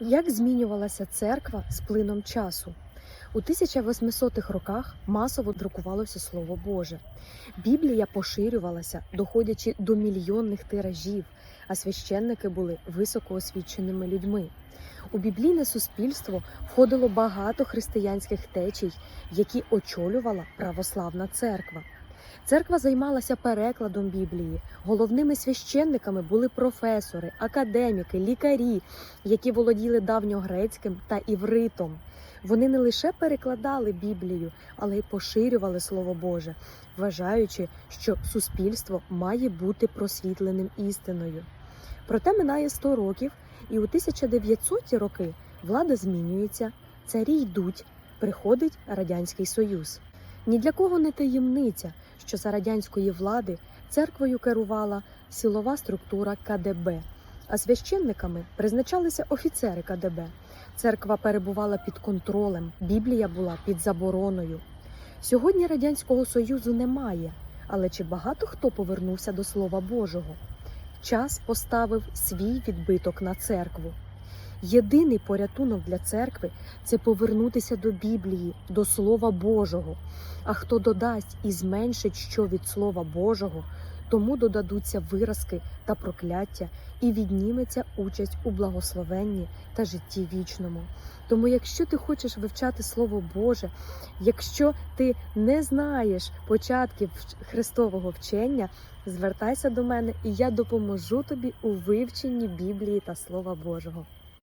Як змінювалася церква з плином часу? У 1800-х роках масово друкувалося Слово Боже. Біблія поширювалася, доходячи до мільйонних тиражів, а священники були високоосвіченими людьми. У біблійне суспільство входило багато християнських течій, які очолювала православна церква. Церква займалася перекладом Біблії. Головними священниками були професори, академіки, лікарі, які володіли давньогрецьким та івритом. Вони не лише перекладали Біблію, але й поширювали Слово Боже, вважаючи, що суспільство має бути просвітленим істиною. Проте минає 100 років, і у 1900-ті роки влада змінюється, царі йдуть, приходить Радянський Союз. Ні для кого не таємниця, що за радянської влади церквою керувала силова структура КДБ, а священниками призначалися офіцери КДБ. Церква перебувала під контролем, Біблія була під забороною. Сьогодні Радянського Союзу немає, але чи багато хто повернувся до Слова Божого? Час поставив свій відбиток на церкву. Єдиний порятунок для церкви це повернутися до Біблії, до Слова Божого. А хто додасть і зменшить що від Слова Божого, тому додадуться виразки та прокляття, і відніметься участь у благословенні та житті вічному. Тому, якщо ти хочеш вивчати Слово Боже, якщо ти не знаєш початків Христового вчення, звертайся до мене, і я допоможу тобі у вивченні Біблії та Слова Божого.